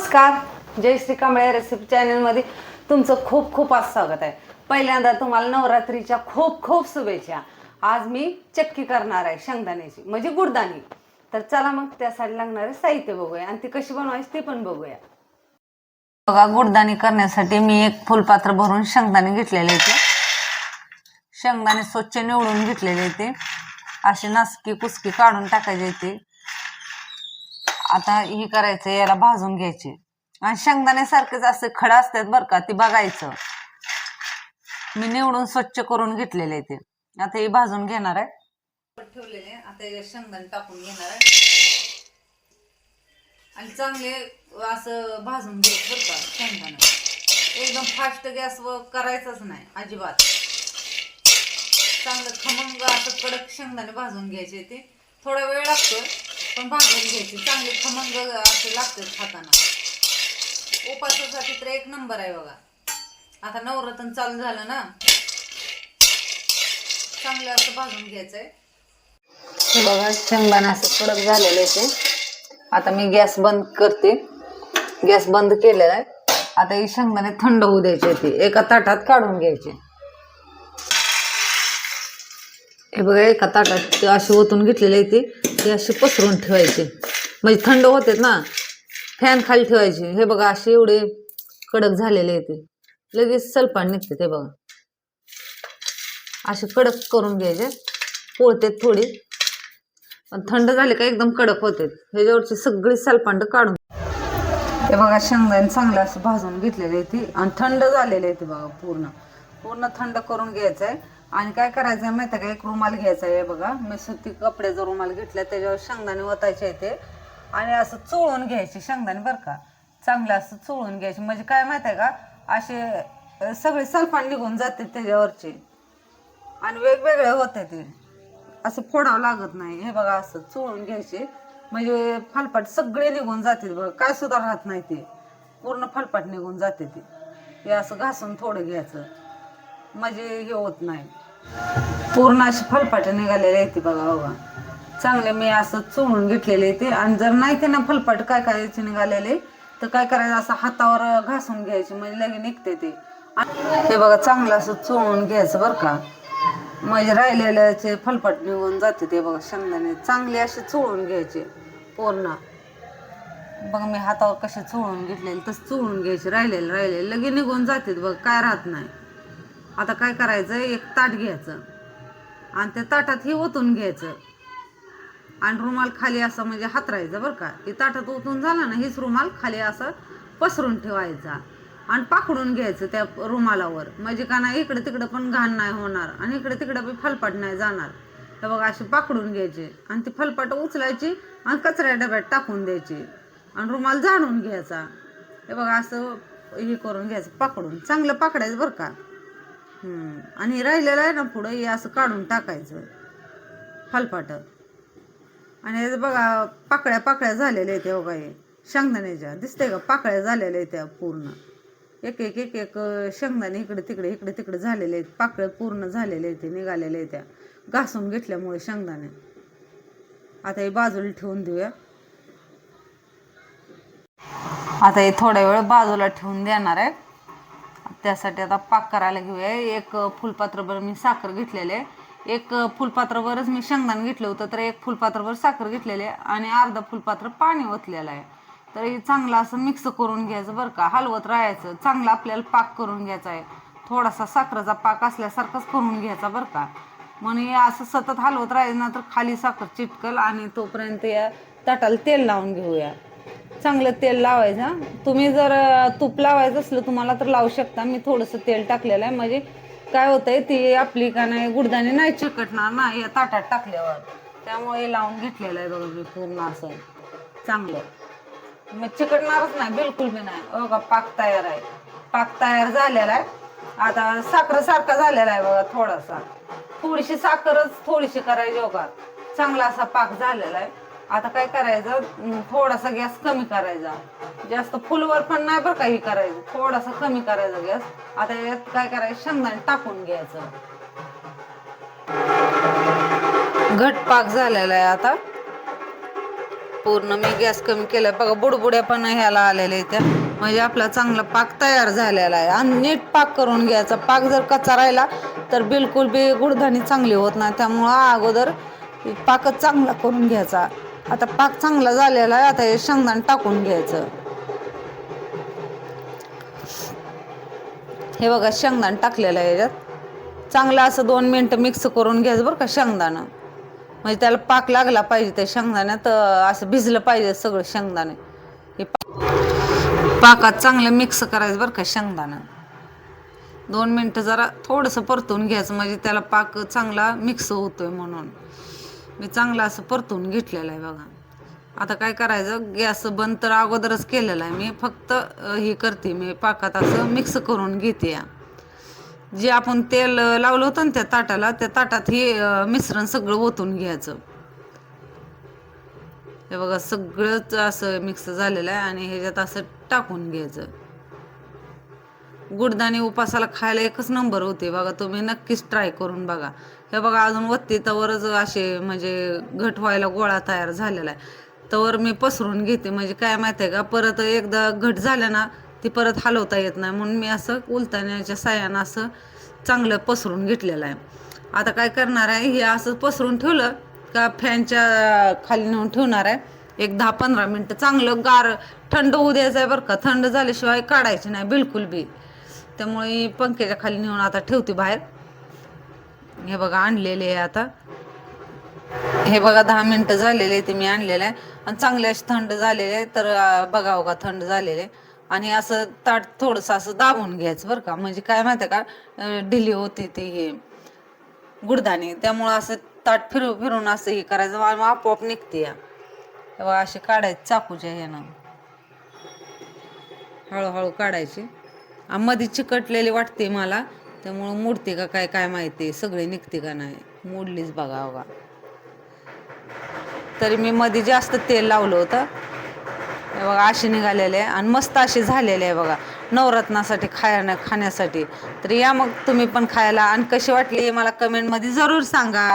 नमस्कार. जय श्री कांबळे रेसिपी चॅनलमध्ये तुमचं खूप खूप आज स्वागत आहे. पहिल्यांदा तुम्हाला नवरात्रीच्या खूप खूप शुभेच्छा. आज मी चक्की करणार आहे शेंगदाण्याची म्हणजे गुडदाणी. तर चला मग त्यासाठी लागणारे साहित्य बघूया आणि ती कशी बनवायची ती पण बघूया. बघा गुडदाणी करण्यासाठी मी एक फुलपात्र भरून शेंगदाणे घेतलेले होते शेंगदाणे स्वच्छ निवडून घेतलेले होते असे नासकी कुसकी काढून टाकायचे ते आता हे करायचं याला भाजून घ्यायचे आणि शेंगदाण्यासारखेच असे खडा असतात बरं का ते बघायचं. मी निवडून स्वच्छ करून घेतलेले ते. आता हे भाजून घेणार आहे. ठेवलेले आता शेंगदाणे टाकून घेणार आहे. आणि चांगले असं भाजून घ्यायचं बरं का शेंगदाणे. एकदम फास्ट गॅसवर करायचंच नाही अजिबात. चांगलं खमंग असं कडक शेंगदाणे भाजून घ्यायचे ते. थोडा वेळ लागतो पण भाजून घ्यायची. चांगले खमंग असे लागतात खाताना. उपासासाठी तर एक नंबर आहे बघा. आता नवरतन चालू झालं ना. चांगलं असं भाजून घ्यायचंय. हे बघा शेंगदाणे असं कडक झालेलं आहे ते. आता मी गॅस बंद करते. गॅस बंद केलेला आहे. आता ही शेंगदाणे थंड होऊ द्यायचे ते. एका ताटात काढून घ्यायचे. हे बघा एका ताटात अशी असे ओतून घेतलेले आहे ते. ते असे पसरून ठेवायचे. म्हणजे थंड होते ना फॅन खाली ठेवायचे. हे बघा असे एवढे कडक झालेले आहेत ते. लगेच सलपान निघते ते बघा. असे कडक करून घ्यायचे. पोळतेत थोडी. पण थंड झाले का एकदम कडक होते ह्याच्यावरची सगळी सलपांड काढून. हे बघा शेंगदाणे चांगलं असं भाजून घेतलेले आहे ती. आणि थंड झालेले आहे ते बघा पूर्ण. पूर्ण थंड करून घ्यायचं आहे आणि काय करायचं आहे माहिती आहे का? एक रुमाल घ्यायचा आहे बघा. मी सुती कपड्याचा रुमाल घेतला त्याच्यावर शेंगदाणे ओतायचे आहे ते. आणि असं चोळून घ्यायचे शेंगदाणे बरं का. चांगलं असं चोळून घ्यायचे. म्हणजे काय माहिती आहे का? असे सगळे सल्फान निघून जाते त्याच्यावरचे. आणि वेगवेगळे होते ते. असं फोडावं लागत नाही. हे बघा असं चोळून घ्यायचे. म्हणजे फलपाट सगळे निघून जाते बघा. काय सुद्धा राहत नाही ते. पूर्ण फलपाट निघून जाते ते. हे असं घासून थोडं घ्यायचं. म्हणजे हे होत नाही. पूर्ण अशी फलपाटे निघालेले आहेत बघा बघा चांगले मी असं चोळून घेतलेले ते. आणि जर नाही ते ना फलपाट काय करायचे निघालेले तर काय करायचं? असं हातावर घासून घ्यायचे म्हणजे लगे निघते ते. हे बघा चांगलं असं चोळून घ्यायचं बरं का. म्हणजे राहिलेल्याचे फलपट निघून जाते ते बघा शेंगदाणे. चांगले असे चोळून घ्यायचे पूर्ण. बघा मी हातावर कसे चोळून घेतलेले तसं चोळून घ्यायचे. राहिलेले राहिलेले लगे निघून जाते बघ काय राहत नाही. आता काय करायचं? एक ताट घ्यायचं. आणि त्या ताटात हे ओतून घ्यायचं. आणि रुमाल खाली असं म्हणजे हातरायचं बरं का. हे ताटात ओतून झालं ना हेच रुमाल खाली असं पसरून ठेवायचा. आणि पाकडून घ्यायचं त्या रुमालावर. म्हणजे का नाही इकडे तिकडे पण घाण नाही होणार आणि इकडे तिकडे पण फलपाट नाही जाणार. हे बघा असे पाकडून घ्यायचे. आणि ती फलपाट उचलायची आणि कचऱ्या डब्यात टाकून द्यायची. आणि रुमाल झाडून घ्यायचा. हे बघा असं हे करून घ्यायचं पाकडून चांगलं पाकडायचं बरं का. आणि राहिलेलं आहे ना पुढं हे असं काढून टाकायचं. फलपाट आणि बघा पाकळ्या पाकळ्या झालेल्या आहेत बघा हे. शेंगदाण्याच्या. दिसते का? पाकळ्या झालेल्या आहेत त्या पूर्ण. एक एक एक एक शेंगदाणे इकडे तिकडे इकडे तिकडे झालेले आहेत. पाकळ्या पूर्ण झालेले आहेत ते निघालेले आहेत त्या. घासून घेतल्यामुळे शेंगदाणे. आता हे बाजूला ठेवून देऊया. आता हे थोड्या वेळ बाजूला ठेवून देणार आहे. त्यासाठी आता पाक करायला घेऊया. एक फुलपात्रभर मी साखर घेतलेले आहे. एक फुलपात्रभरच मी शेंगदाण घेतलं होतं तर एक फुलपात्रभर साखर घेतलेले आहे आणि अर्धा फुलपात्र पाणी ओतलेलं आहे. तर हे चांगलं असं मिक्स करून घ्यायचं बरं का. हलवत राहायचं. चांगलं आपल्याला पाक करून घ्यायचा आहे. थोडासा साखरेचा पाक असल्यासारखाच करून घ्यायचा बरं का. म्हणून हे असं सतत हलवत राहायचं ना तर खाली साखर चिटकल आणि तोपर्यंत या ताटाला तेल लावून घेऊया. चांगलं तेल लावायचं तुम्ही जर तूप लावायचं असलं तुम्हाला तर लावू शकता. मी थोडंसं तेल टाकलेलं आहे. म्हणजे काय होतंय ती आपली का नाही गुडदाणी नाही चिकटणार ना या ताटात टाकल्यावर. त्यामुळे लावून घेतलेलं आहे बघा मी पूर्ण असं. चांगलं. मग चिकटणारच नाही बिलकुल बी नाही. हो बघा पाक तयार आहे. पाक तयार झालेला आहे. आता साखर सारखा झालेला आहे बघा थोडासा. थोडीशी साखरच थोडीशी करायची बघा चांगला असा पाक झालेला आहे. आता काय करायचं? थोडासा गॅस कमी करायचा. जास्त फुलवर पण नाही बरं काही करायचं. थोडासा कमी करायचा गॅस. आता यात काय करायचं? शेंगदाणे टाकून घ्यायचं. घट पाक झालेला आहे आता. पूर्ण मी गॅस कमी केला. बघा बुडबुड्या पण ह्याला आलेल्या त्या. म्हणजे आपला चांगला पाक तयार झालेला आहे. आणि नीट पाक करून घ्यायचा. पाक जर कच्चा राहिला तर बिलकुल बी गुडधाणी चांगली होत नाही. त्यामुळं अगोदर पाकच चांगला करून घ्यायचा. आता पाक चांगला झालेला आहे आता हे शेंगदाण टाकून घ्यायचं. हे बघा शेंगदाण टाकलेलं आहे याच्यात. चांगलं असं दोन मिनटं मिक्स करून घ्यायचं बरं का शेंगदाणं. म्हणजे त्याला पाक लागला पाहिजे त्या शेंगदाण्यात असं भिजलं पाहिजे सगळं शेंगदाणे. हे पाकात चांगलं मिक्स करायचं बरं का शेंगदाणं. दोन मिनटं जरा थोडंसं परतून घ्यायचं म्हणजे त्याला पाक चांगला मिक्स होतोय म्हणून. मी चांगलं असं परतून घेतलेलं आहे बघा. आता काय करायचं गॅस बंद तर अगोदरच केलेला आहे. मी फक्त हे करते मी पाकात असं मिक्स करून घेते. या जे आपण तेल लावलं होतं ना त्या ताटाला त्या ताटात हे मिश्रण सगळं ओतून घ्यायचं. हे बघा सगळंच असं मिक्स झालेलं आहे आणि ह्याच्यात असं टाकून घ्यायचं. गुडदाणे उपासाला खायला एकच नंबर होते बघा. तुम्ही नक्कीच ट्राय करून बघा. हे बघा अजून वत्ती तवरच असे म्हणजे घट व्हायला गोळा तयार झालेला आहे. तवर मी पसरून घेते. म्हणजे काय माहिती आहे का परत एकदा घट झालं ना ती परत हलवता येत नाही. म्हणून मी असं उलताण्याच्या साह्यानं असं चांगलं पसरून घेतलेलं आहे. आता काय करणार आहे हे असं पसरून ठेवलं का फॅनच्या खाली नेऊन ठेवणार आहे. एक दहा पंधरा मिनटं चांगलं गार थंड होऊ द्यायचं आहे बरं का. थंड झाल्याशिवाय काढायची नाही बिलकुल बी. त्यामुळे पंख्याच्या खाली नेऊन आता ठेवते बाहेर. हे बघा आणलेले आहे आता. हे बघा दहा मिनटं झालेले आहे ते मी आणलेलं आहे. आणि चांगले असे थंड झालेले आहे तर बघा बघावं का थंड झालेले आणि असं ताट थोडंसं असं दाबून घ्यायचं बरं का. म्हणजे काय माहिती आहे का ढिली होते ते हे गुडदाणे. त्यामुळं असं ताट फिरू फिरून असं हे करायचं. मग आपोआप निघते या. बघा असे काढायचे चाकूच्या ह्यानं. हळूहळू काढायची. आणि मध्ये चिकटलेली वाटते मला त्यामुळं मोडते का काय काय माहिती सगळे निघते का नाही? मोडलीच बघा बघा. तरी मी मध्ये जास्त तेल लावलं होतं. हे बघा असे निघालेले आहे आणि मस्त असे झालेले आहे बघा. नवरत्नासाठी खाया खाण्यासाठी. तर या मग तुम्ही पण खायला. आणि कशी वाटली हे मला कमेंटमध्ये जरूर सांगा.